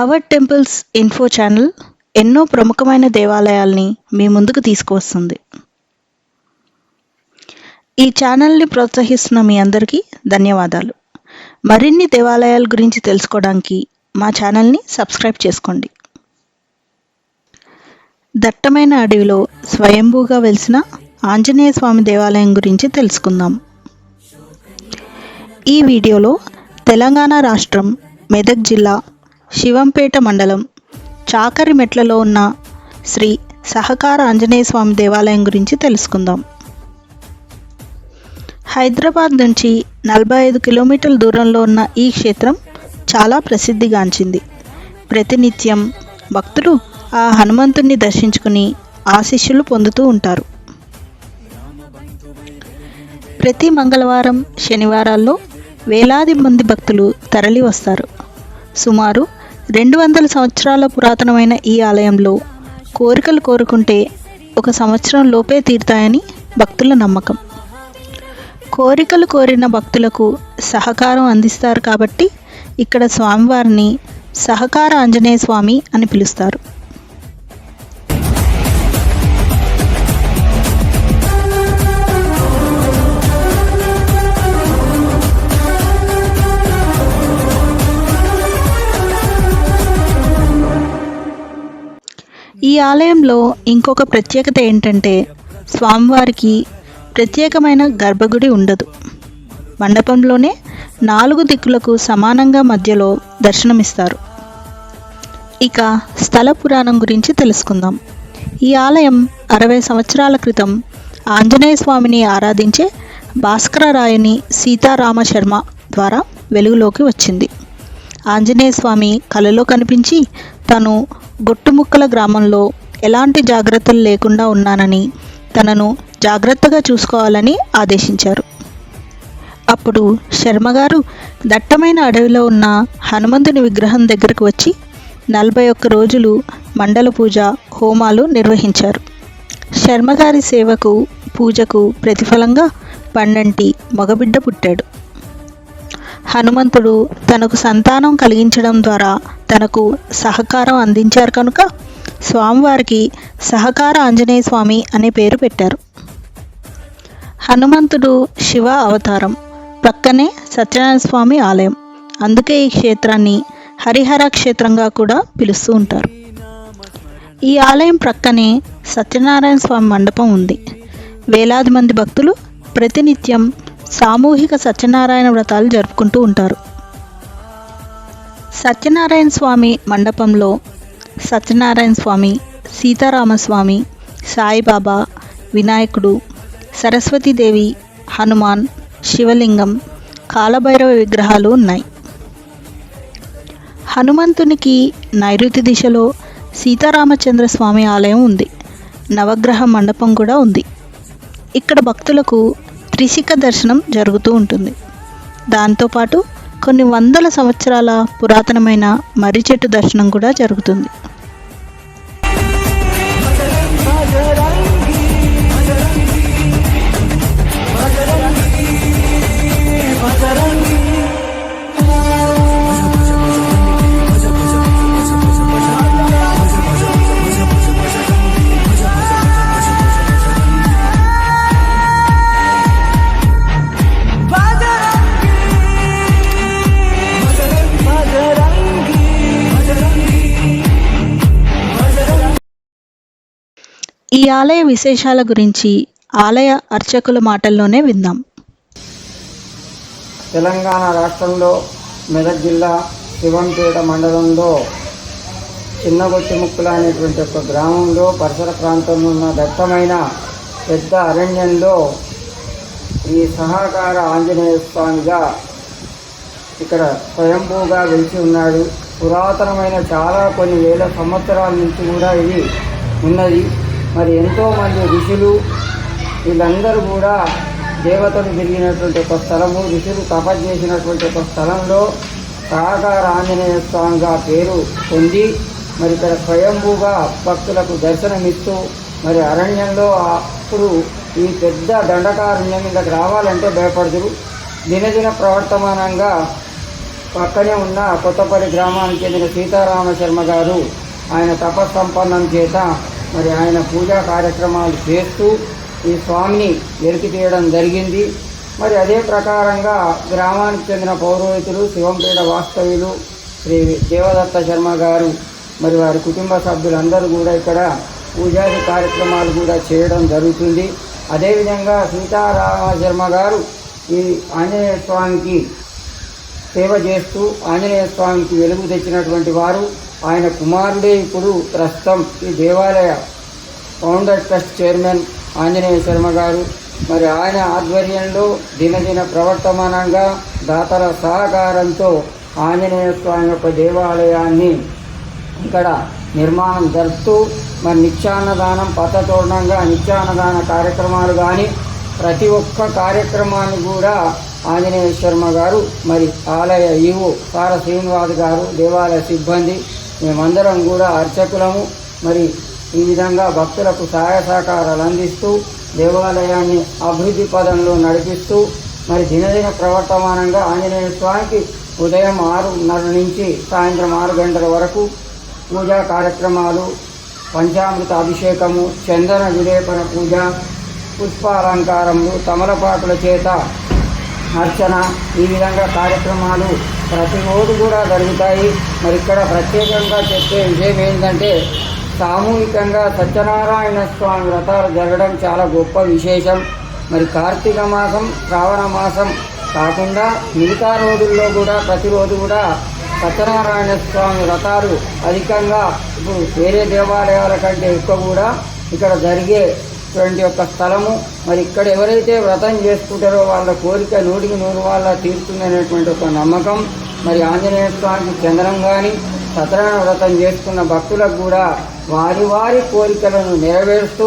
Hour temples info channel ఎన్నో ప్రముఖమైన దేవాలయాల్ని మీ ముందుకు తీసుకువస్తుంది. ఈ ఛానల్ని ప్రోత్సహిస్తున్న మీ అందరికీ ధన్యవాదాలు. మరిన్ని దేవాలయాల గురించి తెలుసుకోవడానికి మా ఛానల్ని సబ్స్క్రైబ్ చేసుకోండి. దట్టమైన అడవిలో స్వయంభూగా వెలిసిన ఆంజనేయ స్వామి దేవాలయం గురించి తెలుసుకుందాం. ఈ వీడియోలో తెలంగాణ రాష్ట్రం మెదక్ జిల్లా శివంపేట మండలం చాకరిమెట్లలో ఉన్న శ్రీ సహకార ఆంజనేయ స్వామి దేవాలయం గురించి తెలుసుకుందాం. హైదరాబాద్ నుంచి నలభై ఐదు కిలోమీటర్ల దూరంలో ఉన్న ఈ క్షేత్రం చాలా ప్రసిద్ధిగాంచింది. ప్రతినిత్యం భక్తులు ఆ హనుమంతుణ్ణి దర్శించుకుని ఆశీస్సులు పొందుతూ ఉంటారు. ప్రతి మంగళవారం శనివారాల్లో వేలాది మంది భక్తులు తరలి వస్తారు సుమారు రెండు వందల సంవత్సరాల పురాతనమైన ఈ ఆలయంలో కోరికలు కోరుకుంటే ఒక సంవత్సరం లోపే తీరుతాయని భక్తుల నమ్మకం. కోరికలు కోరిన భక్తులకు సహకారం అందిస్తారు కాబట్టి ఇక్కడ స్వామివారిని సహకార ఆంజనేయ స్వామి అని పిలుస్తారు. ఆలయంలో ఇంకొక ప్రత్యేకత ఏంటంటే స్వామివారికి ప్రత్యేకమైన గర్భగుడి ఉండదు. మండపంలోనే నాలుగు దిక్కులకు సమానంగా మధ్యలో దర్శనమిస్తారు. ఇక స్థల పురాణం గురించి తెలుసుకుందాం. ఈ ఆలయం అరవై సంవత్సరాల క్రితం ఆంజనేయ స్వామిని ఆరాధించే భాస్కరరాయని సీతారామ శర్మ ద్వారా వెలుగులోకి వచ్చింది. ఆంజనేయ స్వామి కలలో కనిపించి తను గొట్టుముక్కల గ్రామంలో ఎలాంటి జాగ్రత్తలు లేకుండా ఉన్నానని తనను జాగ్రత్తగా చూసుకోవాలని ఆదేశించారు. అప్పుడు శర్మగారు దట్టమైన అడవిలో ఉన్న హనుమంతుని విగ్రహం దగ్గరకు వచ్చి నలభై ఒక్క రోజులు మండల పూజ హోమాలు నిర్వహించారు. శర్మగారి సేవకు పూజకు ప్రతిఫలంగా పండంటి మగబిడ్డ పుట్టాడు. హనుమంతుడు తనకు సంతానం కలిగించడం ద్వారా తనకు సహకారం అందించారు కనుక స్వామివారికి సహకార ఆంజనేయ స్వామి అనే పేరు పెట్టారు. హనుమంతుడు శివ అవతారం పక్కనే సత్యనారాయణ స్వామి ఆలయం. అందుకే ఈ క్షేత్రాన్ని హరిహర క్షేత్రంగా కూడా పిలుస్తూ ఉంటారు. ఈ ఆలయం ప్రక్కనే సత్యనారాయణ స్వామి మండపం ఉంది. వేలాది మంది భక్తులు ప్రతినిత్యం సామూహిక సత్యనారాయణ వ్రతాలు జరుపుకుంటూ ఉంటారు. సత్యనారాయణ స్వామి మండపంలో సత్యనారాయణ స్వామి సీతారామస్వామి సాయిబాబా వినాయకుడు సరస్వతీదేవి హనుమాన్ శివలింగం కాలభైరవ విగ్రహాలు ఉన్నాయి. హనుమంతునికి నైరుతి దిశలో సీతారామచంద్ర స్వామి ఆలయం ఉంది. నవగ్రహ మండపం కూడా ఉంది. ఇక్కడ భక్తులకు త్రిశిఖ దర్శనం జరుగుతూ ఉంటుంది. దాంతోపాటు కొన్ని వందల సంవత్సరాల పురాతనమైన మర్రి చెట్టు దర్శనం కూడా జరుగుతుంది. ఈ ఆలయ విశేషాల గురించి ఆలయ అర్చకుల మాటల్లోనే విందాం. తెలంగాణ రాష్ట్రంలో మెదక్ జిల్లా శివంపేట మండలంలో చిన్నగొట్టిముక్కుల అనేటువంటి ఒక గ్రామంలో పరిసర ప్రాంతంలో ఉన్న దట్టమైన పెద్ద అరణ్యంలో ఈ సహకార ఆంజనేయ స్వామిగా ఇక్కడ స్వయంభూగా వెలిసి ఉన్నాడు. పురాతనమైన చాలా కొన్ని వేల సంవత్సరాల నుంచి కూడా ఇది ఉన్నది. మరి ఎంతోమంది ఋషులు వీళ్ళందరూ కూడా దేవతలు తిరిగినటువంటి ఒక స్థలము ఋషులు తపస్సు చేసినటువంటి ఒక స్థలంలో సహకార ఆంజనేయ స్వామిగా పేరు పొంది మరి ఇక్కడ స్వయంభూగా భక్తులకు దర్శనమిస్తూ మరి అరణ్యంలో అప్పుడు ఈ పెద్ద దండకారణ్యం ఇక్కడికి రావాలంటే భయపడదురు. దినదిన ప్రవర్తమానంగా పక్కనే ఉన్న కొత్తపల్లి గ్రామానికి చెందిన సీతారామ శర్మ గారు ఆయన తపస్సంపన్నం చేత మరి ఆయన పూజా కార్యక్రమాలు చేస్తూ ఈ స్వామిని వెలికి తీయడం జరిగింది. మరి అదే ప్రకారంగా గ్రామానికి చెందిన పౌరోహితులు శివంపేట వాస్తవ్యులు శ్రీ దేవదత్త శర్మ గారు మరి వారి కుటుంబ సభ్యులందరూ కూడా ఇక్కడ పూజాది కార్యక్రమాలు కూడా చేయడం జరుగుతుంది. అదేవిధంగా సీతారామ శర్మ గారు ఈ ఆంజనేయ స్వామికి సేవ చేస్తూ ఆంజనేయ స్వామికి వెలుగు తెచ్చినటువంటి వారు ఆయన కుమారుడే ఇప్పుడు ప్రస్తుతం ఈ దేవాలయ founder trust chairman Anjaneya Sharma గారు. మరి ఆయన ఆధ్వర్యంలో దినదిన ప్రవర్తమానంగా దాతల సహకారంతో ఆంజనేయ స్వామి యొక్క దేవాలయాన్ని ఇక్కడ నిర్మాణం జరుపుతూ మరి నిత్యాన్నదానం పచ్చతోరణంగా నిత్యాన్నదాన కార్యక్రమాలు కానీ ప్రతి ఒక్క కార్యక్రమాన్ని కూడా ఆంజనేయ శర్మ గారు మరి ఆలయ ఈవో సార శ్రీనివాస్ గారు దేవాలయ సిబ్బంది మేమందరం కూడా అర్చకులము. మరి ఈ విధంగా భక్తులకు సహాయ సహకారాలు అందిస్తూ దేవాలయాన్ని అభివృద్ధి పదంలో నడిపిస్తూ మరి దినదిన ప్రవర్తమానంగా ఆంజనేయ స్వామికి ఉదయం ఆరున్నర నుంచి సాయంత్రం ఆరు గంటల వరకు పూజా కార్యక్రమాలు పంచామృత అభిషేకము చందన విలేపన పూజ పుష్పాలంకారములు తమలపాకుల చేత అర్చన ఈ విధంగా కార్యక్రమాలు ప్రతిరోజు కూడా జరుగుతాయి. మరి ఇక్కడ ప్రత్యేకంగా చెప్పే విషయం ఏంటంటే సామూహికంగా సత్యనారాయణ స్వామి వ్రతాలు జరగడం చాలా గొప్ప విశేషం. మరి కార్తీక మాసం శ్రావణ మాసం కాకుండా మిగతా రోజుల్లో కూడా ప్రతిరోజు కూడా సత్యనారాయణ స్వామి వ్రతాలు అధికంగా ఇప్పుడు వేరే దేవాలయాల కంటే ఎక్కువ కూడా ఇక్కడ జరిగే ఇటువంటి యొక్క స్థలము. మరి ఇక్కడ ఎవరైతే వ్రతం చేసుకుంటారో వాళ్ళ కోరిక నూటికి నూరు వాళ్ళ తీరుతుందనేటువంటి ఒక నమ్మకం. మరి ఆంజనేయ స్వామికి చంద్రం కానీ సత్యనారాయణ వ్రతం చేసుకున్న భక్తులకు కూడా వారి వారి కోరికలను నెరవేరుస్తూ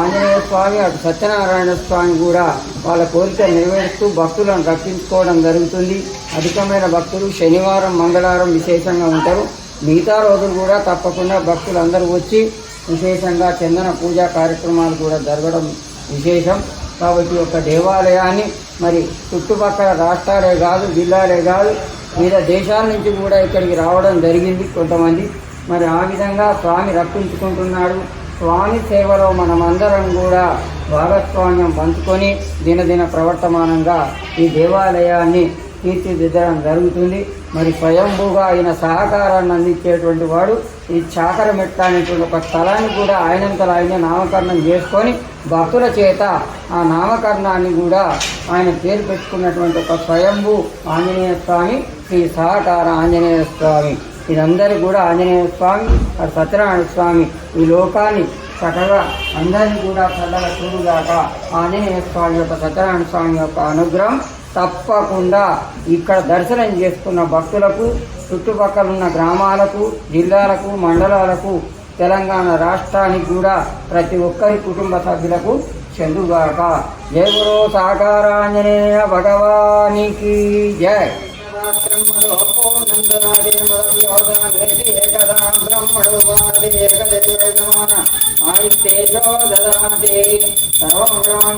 ఆంజనేయ స్వామి అటు సత్యనారాయణ స్వామి కూడా వాళ్ళ కోరిక నెరవేరుస్తూ భక్తులను రక్షించుకోవడం జరుగుతుంది. అధికమైన భక్తులు శనివారం మంగళవారం విశేషంగా ఉంటారు. మిగతా రోజులు కూడా తప్పకుండా భక్తులు అందరూ వచ్చి విశేషంగా చందన పూజా కార్యక్రమాలు కూడా జరగడం విశేషం. కాబట్టి ఒక దేవాలయాన్ని మరి చుట్టుపక్కల రాష్ట్రాలే కాదు జిల్లాలే కాదు వివిధ దేశాల నుంచి కూడా ఇక్కడికి రావడం జరిగింది కొంతమంది. మరి ఆ విధంగా స్వామి రక్షించుకుంటున్నాడు స్వామి సేవలో మనమందరం కూడా భాగస్వామ్యం పంచుకొని దినదిన ప్రవర్తమానంగా ఈ దేవాలయాన్ని తీర్చిదిద్దడం జరుగుతుంది. మరి స్వయంభూగా ఆయన సహకారాన్ని అందించేటువంటి వాడు ఈ చాకరమెట్ట అనేటువంటి ఒక స్థలాన్ని కూడా ఆయనంతలో ఆయన నామకరణం చేసుకొని భక్తుల చేత ఆ నామకరణాన్ని కూడా ఆయన పేరు పెట్టుకున్నటువంటి ఒక స్వయంభూ ఆంజనేయ స్వామి శ్రీ సహకార ఆంజనేయ స్వామి. ఇదందరూ కూడా ఆంజనేయ స్వామి సత్యనారాయణ స్వామి ఈ లోకాన్ని చక్కగా అందరినీ కూడా చల్లగా చూడుగాక ఆంజనేయ స్వామి యొక్క సత్యనారాయణ స్వామి యొక్క అనుగ్రహం తప్పకుండా ఇక్కడ దర్శనం చేసుకున్న భక్తులకు చుట్టుపక్కల ఉన్న గ్రామాలకు జిల్లాలకు మండలాలకు తెలంగాణ రాష్ట్రానికి కూడా ప్రతి ఒక్కరి కుటుంబ సభ్యులకు చెందుగాక. జయ గురు సాకారాంజనేయ భగవానికి జయ ఆయుస్తేజో దదాతి సర్వం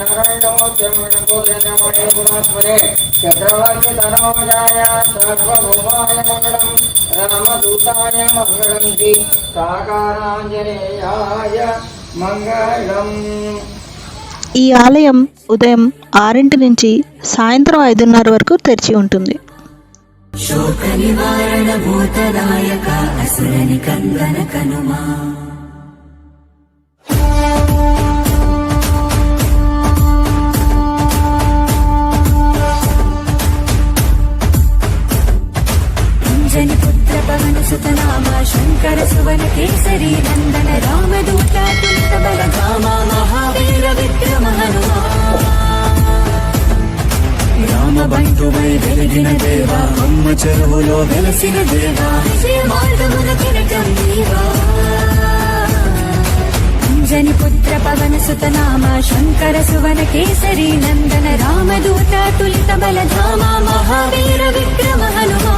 నారాయణమోత్యమణే చక్రవర్తి తనోజాయ సర్వభౌమాయ మంగళం రామదూతాయ మంగళం సాకారాంజనేయాయ మంగళం ఈ ఆలయం ఉదయం ఆరింటి నుంచి సాయంత్రం ఐదున్నర వరకు తెరిచి ఉంటుంది. శోక నివారణ భూతదాయక అసురని కందన కనుమా. నీలో వెలసిన దేవా. మార్గమున కిరటం నీవా అంజని పుత్ర పవన సుతనామ శంకర సువన కేసరి నందన రామదూత తులిత బల ధామ మహావీర విక్రమ హనుమా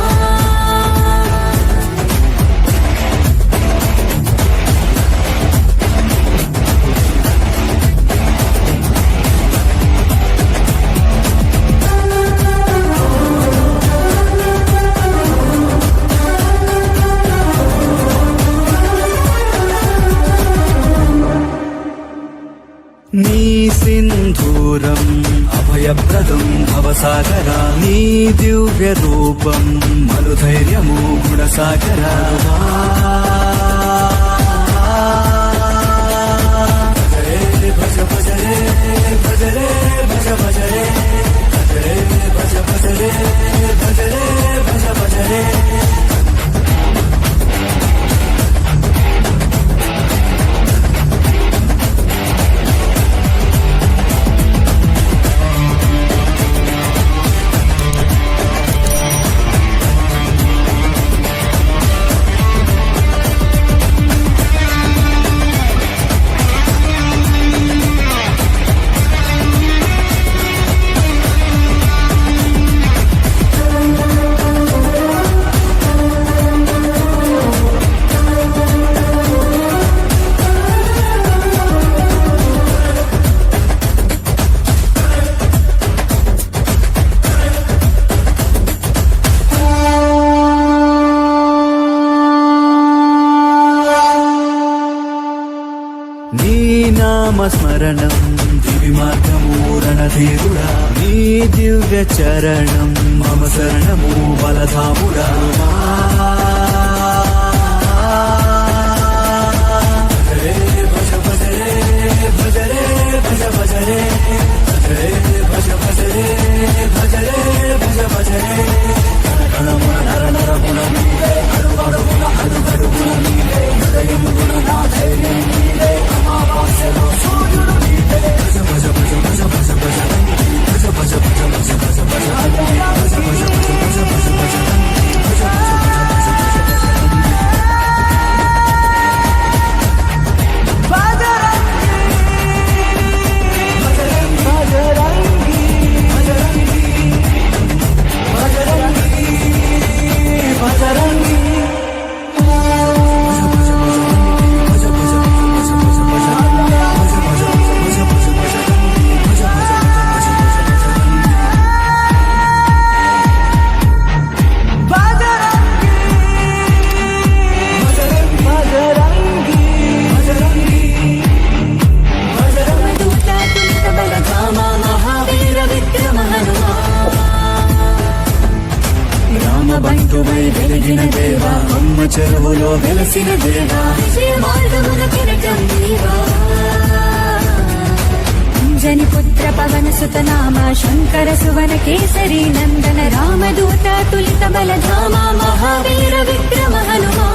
అభయప్రదం భవసాగరా నీ దివ్య రూపం మనుధైర్యము గుణసాగరా. దివ్య చరణం మమ శరణము బలధాముడా జని పుత్ర పవన సుతనామ శంకర సువన కేసరి నందన రామదూత తులిత బలధామ మహావీర విక్రమ హనుమా